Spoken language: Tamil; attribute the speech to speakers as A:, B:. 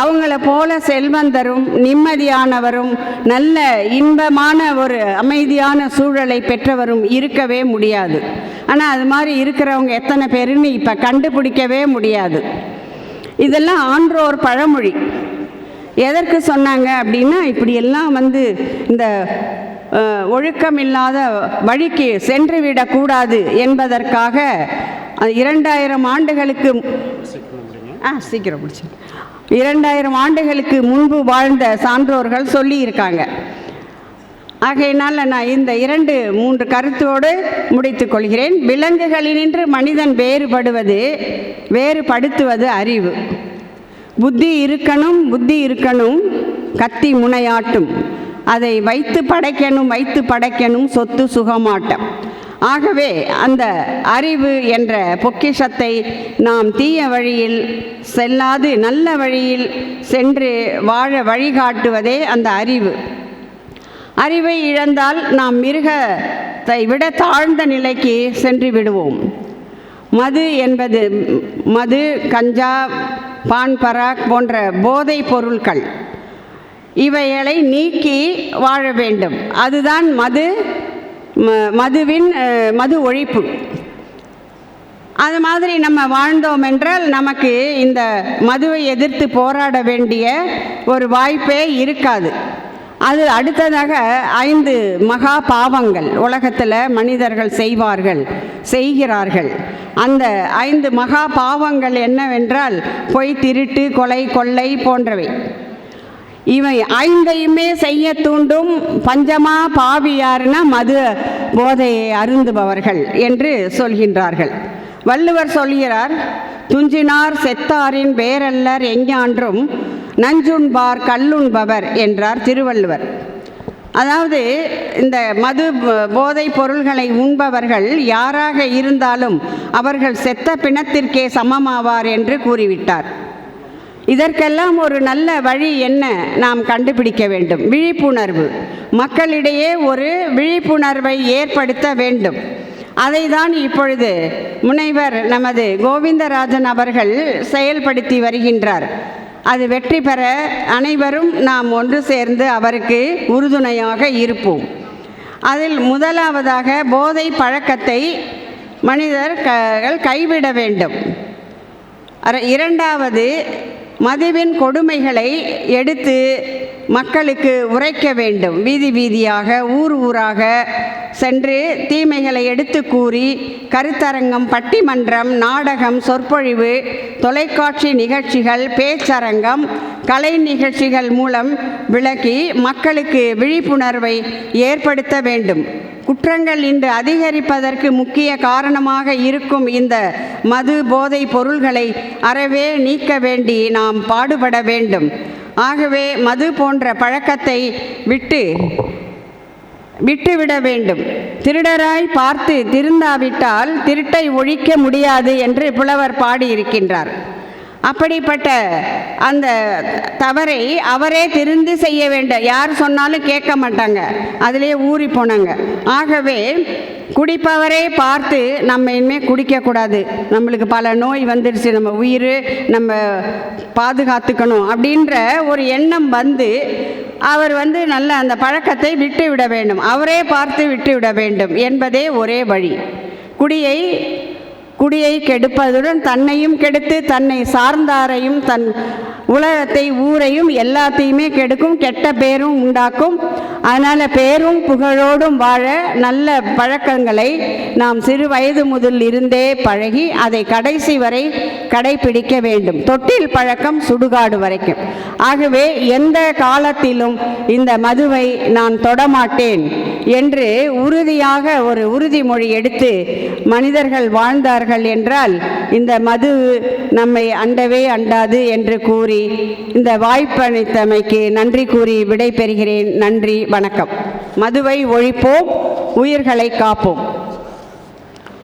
A: அவங்கள போல செல்வந்தரும் நிம்மதியானவரும் நல்ல இன்பமான ஒரு அமைதியான சூழலை பெற்றவரும் இருக்கவே முடியாது. ஆனால் அது மாதிரி இருக்கிறவங்க எத்தனை பேருன்னு இப்போ கண்டுபிடிக்கவே முடியாது. இதெல்லாம் ஆன்றோர் பழமொழி. எதற்கு சொன்னாங்க அப்படின்னா இப்படியெல்லாம் வந்து இந்த ஒழுக்கமில்லாத வழிக்கு சென்று விடக்கூடாது என்பதற்காக இரண்டாயிரம் ஆண்டுகளுக்கு ஆ சீக்கிரம் முடிச்சு இரண்டாயிரம் ஆண்டுகளுக்கு முன்பு வாழ்ந்த சான்றோர்கள் சொல்லியிருக்காங்க. ஆகையினால் நான் இந்த இரண்டு மூன்று கருத்தோடு முடித்துக் கொள்கிறேன். விலங்குகளினின்று மனிதன் வேறுபடுவது வேறுபடுத்துவது அறிவு. புத்தி இருக்கணும் புத்தி இருக்கணும் கத்தி முனையாட்டும். அதை வைத்து படைக்கணும் வைத்து படைக்கணும் சொத்து சுகமாட்டம். ஆகவே அந்த அறிவு என்ற பொக்கிஷத்தை நாம் தீய வழியில் செல்லாது நல்ல வழியில் சென்று வாழ வழிகாட்டுவதே அந்த அறிவு. அறிவை இழந்தால் நாம் மிருகத்தை விட தாழ்ந்த நிலைக்கு சென்று விடுவோம். மது என்பது மது கஞ்சா பான் பராக் போன்ற போதைப் பொருட்கள் இவைகளை நீக்கி வாழ வேண்டும். அதுதான் மது மதுவின் மது ஒழிப்பு. அது மாதிரி நம்ம வாழ்ந்தோம் என்றால் நமக்கு இந்த மதுவை எதிர்த்து போராட வேண்டிய ஒரு வாய்ப்பே இருக்காது. அது அடுத்ததாக ஐந்து மகா பாவங்கள் உலகத்தில் மனிதர்கள் செய்வார்கள் செய்கிறார்கள். அந்த ஐந்து மகா பாவங்கள் என்னவென்றால் பொய் திருட்டு கொலை கொள்ளை போன்றவை. இவை ஐந்தையுமே செய்ய தூண்டும் பஞ்சமா பாவியாருன்னா மது போதையை அருந்துபவர்கள் என்று சொல்கின்றார்கள். வள்ளுவர் சொல்கிறார் துஞ்சினார் செத்தாரின் வேரல்லர் எஞ்ஞான்றும் நஞ்சுண்பார் கல்லுண்பவர் என்றார் திருவள்ளுவர். அதாவது இந்த மது போதை போதைப் பொருள்களை உண்பவர்கள் யாராக இருந்தாலும் அவர்கள் செத்த பிணத்திற்கே சமமாவார் என்று கூறிவிட்டார். இதற்கெல்லாம் ஒரு நல்ல வழி என்ன நாம் கண்டுபிடிக்க வேண்டும்? விழிப்புணர்வு. மக்களிடையே ஒரு விழிப்புணர்வை ஏற்படுத்த வேண்டும். அதை தான் இப்பொழுது முனைவர் நமது கோவிந்தராஜன் அவர்கள் செயல்படுத்தி வருகின்றார். அது வெற்றி பெற அனைவரும் நாம் ஒன்று சேர்ந்து அவருக்கு உறுதுணையாக இருப்போம். அதில் முதலாவதாக போதை பழக்கத்தை மனிதர்கள் கைவிட வேண்டும். இரண்டாவது மதுவின் கொடுமைகளை எடுத்து மக்களுக்கு உரைக்க வேண்டும். வீதி வீதியாக ஊர் ஊராக சென்று தீமைகளை எடுத்து கூறி கருத்தரங்கம் பட்டிமன்றம் நாடகம் சொற்பொழிவு தொலைக்காட்சி நிகழ்ச்சிகள் பேச்சரங்கம் கலை நிகழ்ச்சிகள் மூலம் விளக்கி மக்களுக்கு விழிப்புணர்வை ஏற்படுத்த வேண்டும். குற்றங்கள் இன்று அதிகரிப்பதற்கு முக்கிய காரணமாக இருக்கும் இந்த மது போதை பொருள்களை அறவே நீக்க வேண்டி நாம் பாடுபட வேண்டும். ஆகவே மது போன்ற பழக்கத்தை விட்டு விட்டுவிட வேண்டும். திருடராய் பார்த்து திருந்தாவிட்டால் திருட்டை ஒழிக்க முடியாது என்று புலவர் பாடியிருக்கின்றார். அப்படிப்பட்ட அந்த தவறை அவரே திருந்து செய்ய வேண்டும். யார் சொன்னாலும் கேட்க மாட்டாங்க. அதிலே ஊறி போனாங்க. ஆகவே குடிப்பவரே பார்த்து நம்ம இனிமேல் குடிக்கக்கூடாது நம்மளுக்கு பல நோய் வந்துடுச்சு நம்ம உயிர் நம்ம பாதுகாத்துக்கணும் அப்படின்ற ஒரு எண்ணம் வந்து அவர் வந்து நல்ல அந்த பழக்கத்தை விட்டு விட வேண்டும். அவரே பார்த்து விட்டு விட வேண்டும் என்பதே ஒரே வழி. குடியை குடியை கெடுப்பதுடன் தன்னையும் கெடுத்து தன்னை சார்ந்தாரையும் தன் உலகத்தை ஊரையும் எல்லாத்தையுமே கெடுக்கும் கெட்ட பேரும் உண்டாக்கும். அதனால் பேரும் புகழோடும் வாழ நல்ல பழக்கங்களை நாம் சிறு வயது முதல் இருந்தே பழகி அதை கடைசி வரை கடைபிடிக்க வேண்டும். தொட்டில் பழக்கம் சுடுகாடு வரைக்கும். ஆகவே எந்த காலத்திலும் இந்த மதுவை நான் தொடமாட்டேன் என்று உறுதியாக ஒரு உறுதிமொழி எடுத்து மனிதர்கள் வாழ்ந்தார்கள் என்றால் இந்த மது நம்மை அண்டவே அண்டாது என்று கூறி இந்த வாய்ப்பளித்தமைக்கு நன்றி கூறி விடை பெறுகிறேன் நன்றி வணக்கம். மதுவை ஒழிப்போம் உயிர்களை காப்போம்.